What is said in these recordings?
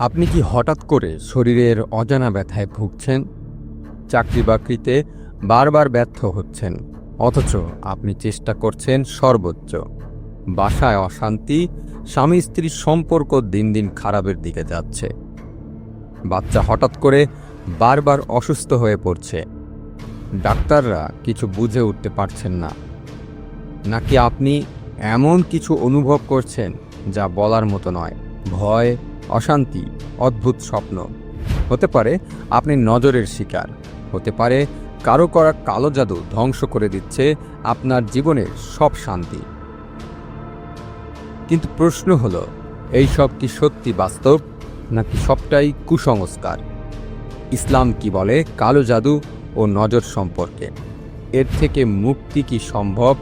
আপনি কি হঠাৎ করে শরীরের অজানা ব্যথায় ভুগছেন? চাকরি বাকরিতে বারবার ব্যর্থ হচ্ছেন, অথচ আপনি চেষ্টা করছেন সর্বোচ্চ। বাসায় অশান্তি, স্বামী স্ত্রীর সম্পর্ক দিন দিন খারাপের দিকে যাচ্ছে। বাচ্চা হঠাৎ করে বারবার অসুস্থ হয়ে পড়ছে। ডাক্তাররা কিছু বুঝে উঠতে পারছেন না। নাকি আপনি এমন কিছু অনুভব করছেন যা বলার মতো নয়? ভয় অশান্তি, অদ্ভুত স্বপ্ন। হতে পারে আপনি নজরের শিকার। হতে পারে কারও করা কালো জাদু ধ্বংস করে দিচ্ছে আপনার জীবনের সব শান্তি। কিন্তু প্রশ্ন হলো, এই সব কি সত্যি বাস্তব, নাকি সবটাই কুসংস্কার? ইসলাম কি বলে কালো জাদু ও নজর সম্পর্কে? এর থেকে মুক্তি কি সম্ভব?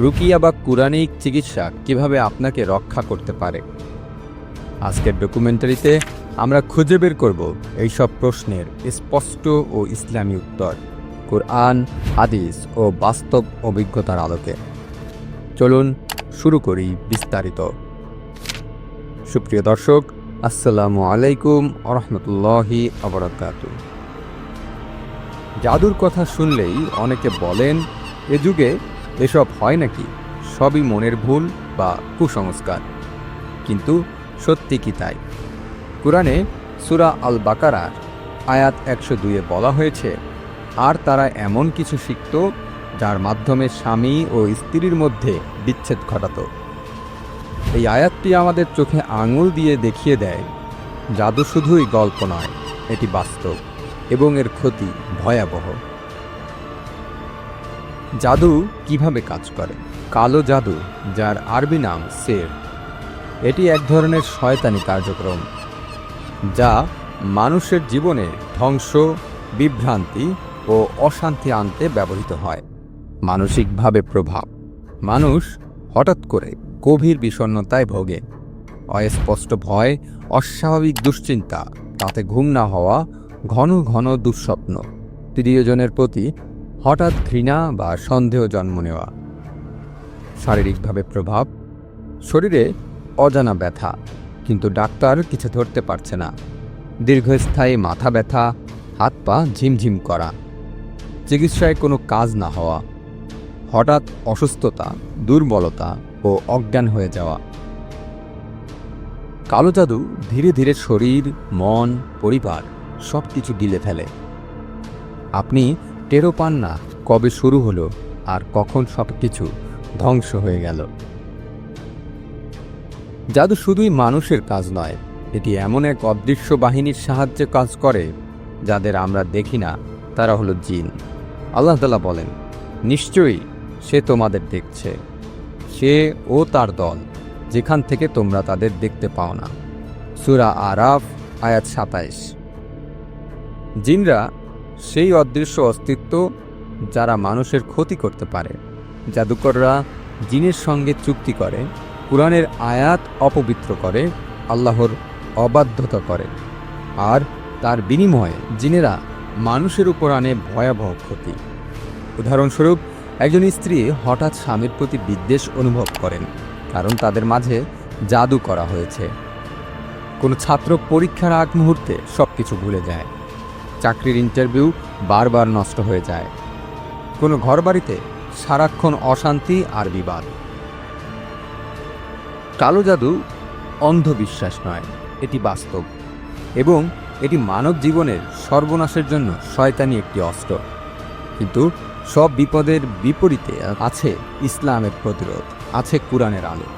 রুকিয়া বা কুরানিক চিকিৎসা কীভাবে আপনাকে রক্ষা করতে পারে? আজকের ডকুমেন্টারিতে আমরা খুঁজে বের করব এইসব প্রশ্নের স্পষ্ট ও ইসলামী উত্তর, কোরআন, হাদিস ও বাস্তব অভিজ্ঞতার আলোকে। চলুন শুরু করি বিস্তারিত। সুপ্রিয় দর্শক, আসসালামু আলাইকুম আরহামতুল্লাহি আবরাকাত জাদুর কথা শুনলেই অনেকে বলেন, এ যুগে এসব হয় নাকি? সবই মনের ভুল বা কুসংস্কার। কিন্তু সত্যি কি তাই? কোরআনে সুরা আল বাকারার আয়াত একশো দুইয়ে বলা হয়েছে, আর তারা এমন কিছু শিখত যার মাধ্যমে স্বামী ও স্ত্রীর মধ্যে বিচ্ছেদ ঘটাত। এই আয়াতটি আমাদের চোখে আঙুল দিয়ে দেখিয়ে দেয়, জাদু শুধুই গল্প নয়, এটি বাস্তব এবং এর ক্ষতি ভয়াবহ। জাদু কীভাবে কাজ করে? কালো জাদু, যার আরবি নাম সের। এটি এক ধরনের শয়তানি কার্যক্রম, যা মানুষের জীবনে ধ্বংস, বিভ্রান্তি ও অশান্তি আনতে ব্যবহৃত হয়। মানসিকভাবে প্রভাব। মানুষ হঠাৎ করে গভীর বিষণ্ণতায় ভোগে। অস্পষ্ট ভয়, অস্বাভাবিক দুশ্চিন্তা, তাতে ঘুম না হওয়া, ঘন ঘন দুঃস্বপ্ন। প্রিয়জনের প্রতি হঠাৎ ঘৃণা বা সন্দেহ জন্ম নেওয়া। শারীরিকভাবে প্রভাব। শরীরে অজানা ব্যথা, কিন্তু ডাক্তার কিছু ধরতে পারছে না। দীর্ঘস্থায়ী মাথা ব্যথা, হাত পা ঝিমঝিম করা, চিকিৎসায় কোনো কাজ না হওয়া, হঠাৎ অসুস্থতা, দুর্বলতা ও অজ্ঞান হয়ে যাওয়া। কালো জাদু ধীরে ধীরে শরীর, মন, পরিবার সব কিছু গিলে ফেলে। আপনি টেরো পান না কবে শুরু হলো আর কখন সব কিছু ধ্বংস হয়ে গেল। জাদু শুধুই মানুষের কাজ নয়, এটি এমন এক অদৃশ্য বাহিনীর সাহায্যে কাজ করে, যাদের আমরা দেখি না, তারা হলো জিন। আল্লাহ তালা বলেন, নিশ্চয়ই সে তোমাদের দেখছে। সে ও তার দল, যেখান থেকে তোমরা তাদের দেখতে পাও না। সুরা আরাফ, আয়াত সাতাইশ। জিনরা সেই অদৃশ্য অস্তিত্ব যারা মানুষের ক্ষতি করতে পারে। জাদুকররা জিনের সঙ্গে চুক্তি করে কোরআনের আয়াত অপবিত্র করে, আল্লাহর অবাধ্যতা করে। আর তার বিনিময়ে জিনেরা মানুষের উপর আনে ভয়াবহ ক্ষতি। উদাহরণস্বরূপ, একজন স্ত্রী হঠাৎ স্বামীর প্রতি বিদ্বেষ অনুভব করেন, কারণ তাদের মাঝে জাদু করা হয়েছে। কোনো ছাত্র পরীক্ষার আগ মুহূর্তে সব কিছু ভুলে যায়। চাকরির ইন্টারভিউ বারবার নষ্ট হয়ে যায়। কোনো ঘরবাড়িতে সারাক্ষণ অশান্তি আর বিবাদ। কালো জাদু অন্ধবিশ্বাস নয়, এটি বাস্তব। এবং এটি মানব জীবনের সর্বনাশের জন্য শয়তানি একটি অস্ত্র। কিন্তু সব বিপদের বিপরীতে আছে ইসলামের প্রতিরোধ, আছে কোরআনের আলো।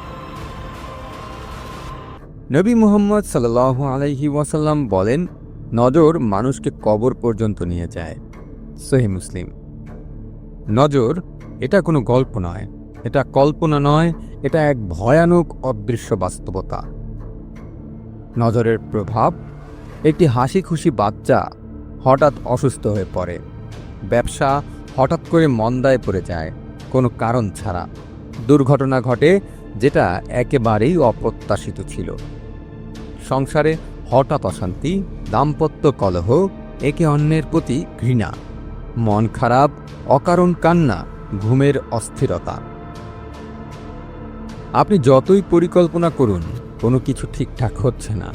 নবী মুহাম্মদ সাল্লাহ আলাইহি ওয়াসাল্লাম বলেন, নজর মানুষকে কবর পর্যন্ত নিয়ে যায়। সহি মুসলিম। নজর এটা কোনো গল্প নয় এটা কল্পনা নয়, এটা এক ভয়ানক অদৃশ্য বাস্তবতা। নজরের প্রভাব, একটি হাসি খুশি বাচ্চা হঠাৎ অসুস্থ হয়ে পড়ে। ব্যবসা হঠাৎ করে মন্দায় পড়ে যায়, কোনো কারণ ছাড়া। দুর্ঘটনা ঘটে, যেটা একেবারেই অপ্রত্যাশিত ছিল। সংসারে হঠাৎ অশান্তি, দাম্পত্য কলহ, একে অন্যের প্রতি ঘৃণা। মন খারাপ, অকারণ কান্না, ঘুমের অস্থিরতা। আপনি যতই পরিকল্পনা করুন, কোনো কিছু ঠিকঠাক হচ্ছে না।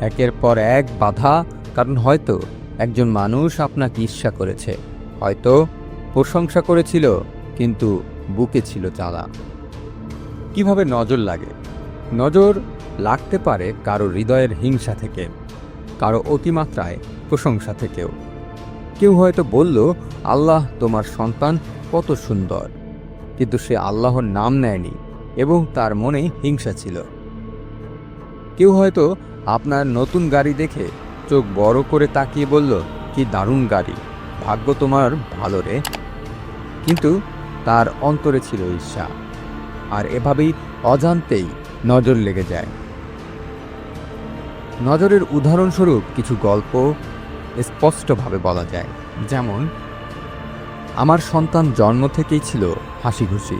একের পর এক বাধা, কারণ হয়তো একজন মানুষ আপনাকে ঈর্ষা করেছে। হয়তো প্রশংসা করেছিল, কিন্তু বুকে ছিল জ্বালা। কীভাবে নজর লাগে? নজর লাগতে পারে কারও হৃদয়ের হিংসা থেকে, কারও অতিমাত্রায় প্রশংসা থেকেও। কেউ হয়তো বলল, আল্লাহ তোমার সন্তান কত সুন্দর। কিন্তু সে আল্লাহর নাম নেয়নি। এবং তার মনে হিংসা ছিল। কেউ হয়তো আপনার নতুন গাড়ি দেখে চোখ বড় করে তাকিয়ে বলল, কি দারুণ গাড়ি, ভাগ্য তোমার ভালো রে। কিন্তু তার অন্তরে ছিল ঈর্ষা, আর এভাবেই অজান্তেই নজর লেগে যায়। নজরের উদাহরণস্বরূপ কিছু গল্প স্পষ্টভাবে বলা যায়, যেমন, আমার সন্তান জন্ম থেকেই ছিল হাসি খুশি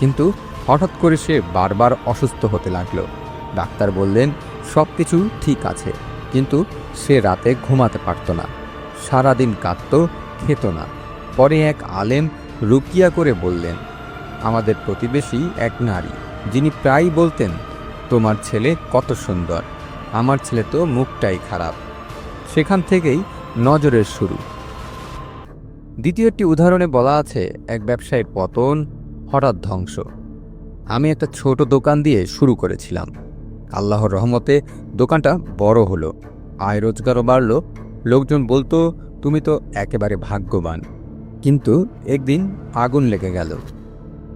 কিন্তু হঠাৎ করে সে বারবার অসুস্থ হতে লাগল। ডাক্তার বললেন সব কিছু ঠিক আছে, কিন্তু সে রাতে ঘুমাতে পারত না। সারাদিন কাঁদত, খেত না। পরে এক আলেম রুকিয়া করে বললেন, আমাদের প্রতিবেশী এক নারী, যিনি প্রায়ই বলতেন, তোমার ছেলে কত সুন্দর, আমার ছেলে তো মুখটাই খারাপ। সেখান থেকেই নজরের শুরু। দ্বিতীয়টি উদাহরণে বলা আছে, এক ব্যবসায়ীর পতন, হঠাৎ ধ্বংস। আমি একটা ছোট দোকান দিয়ে শুরু করেছিলাম। আল্লাহর রহমতে দোকানটা বড় হলো, আয় রোজগারও বাড়লো। লোকজন বলতো, তুমি তো একেবারে ভাগ্যবান। কিন্তু একদিন আগুন লেগে গেল।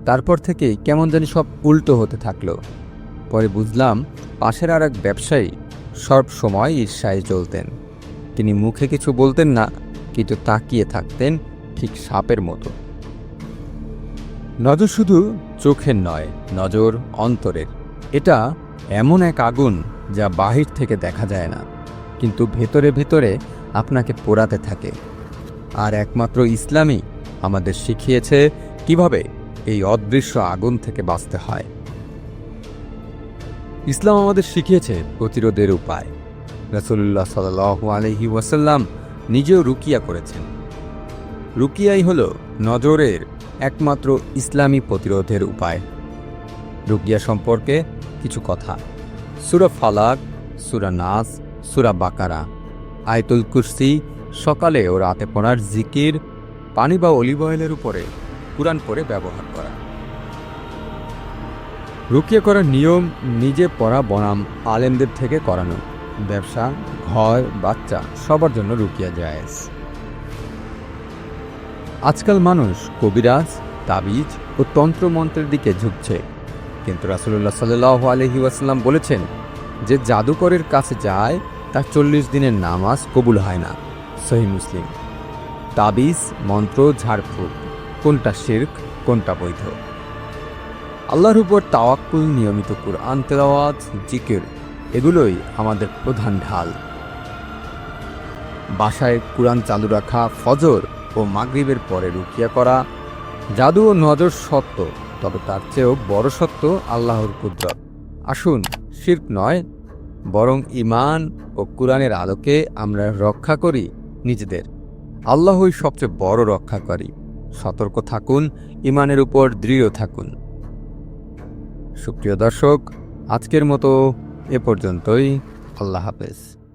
তারপর থেকে কেমন জানি সব উল্টো হতে থাকল। পরে বুঝলাম, পাশের আর এক ব্যবসায়ী সব সময় ঈর্ষায় চলতেন। তিনি মুখে কিছু বলতেন না, কিন্তু তাকিয়ে থাকতেন ঠিক সাপের মতো। নজর শুধু চোখের নয়, নজর অন্তরের। এটা এমন এক আগুন যা বাহির থেকে দেখা যায় না, কিন্তু ভেতরে ভেতরে আপনাকে পোড়াতে থাকে। আর একমাত্র ইসলামই আমাদের শিখিয়েছে কীভাবে এই অদৃশ্য আগুন থেকে বাঁচতে হয়। ইসলাম আমাদের শিখিয়েছে প্রতিরোধের উপায়। রাসুল্লাহ সাল আলহি ওয়াসাল্লাম নিজেও রুকিয়া করেছেন। রুকিয়াই হল নজরের একমাত্র ইসলামী প্রতিরোধের উপায়। রুকিয়া সম্পর্কে কিছু কথা। সুরা ফালাক, সুরা নাস, সুরা বাকারা, আয়তুল কুরসি, সকালে ও রাতে পড়ার জিকির, পানি বা অলিভ অয়েলের উপরে কুরআন পরে ব্যবহার করা। রুকিয়া করার নিয়ম, নিজে পড়া বনাম আলেমদের থেকে করানো। ব্যবসা, ঘর, বাচ্চা, সবার জন্য রুকিয়া জায়েজ। আজকাল মানুষ কবিরাজ, তাবিজ ও তন্ত্রমন্ত্রের দিকে ঝুঁকছে। কিন্তু রাসুল্লাহ সাল্লাহ আলহি ওয়াসাল্লাম বলেছেন যে জাদুকরের কাছে যায়, তার চল্লিশ দিনের নামাজ কবুল হয় না। সহি মুসলিম। তাবিজ, মন্ত্র, ঝাড়ফুঁক, কোনটা শির্ক, কোনটা বৈধ? আল্লাহর উপর তাওয়াক্কুল, নিয়মিত কুরআন, তেলাওয়াত, জিকির, এগুলোই আমাদের প্রধান ঢাল। বাসায় কুরআন চালু রাখা ফজর ও মাগরিবের পরে রুকিয়া করা জাদু ও নজর সত্য, তবে তার চেয়েও বড় সত্য আল্লাহর কুদরত। আসুন, শির্ক নয়, বরং ইমান ও কুরআনের আলোকে আমরা রক্ষা করি নিজেদের। আল্লাহই সবচেয়ে বড় রক্ষাকারী। সতর্ক থাকুন ইমানের উপর দৃঢ় থাকুন। সুপ্রিয় দর্শক, আজকের মতো এ পর্যন্তই। আল্লাহ হাফেজ।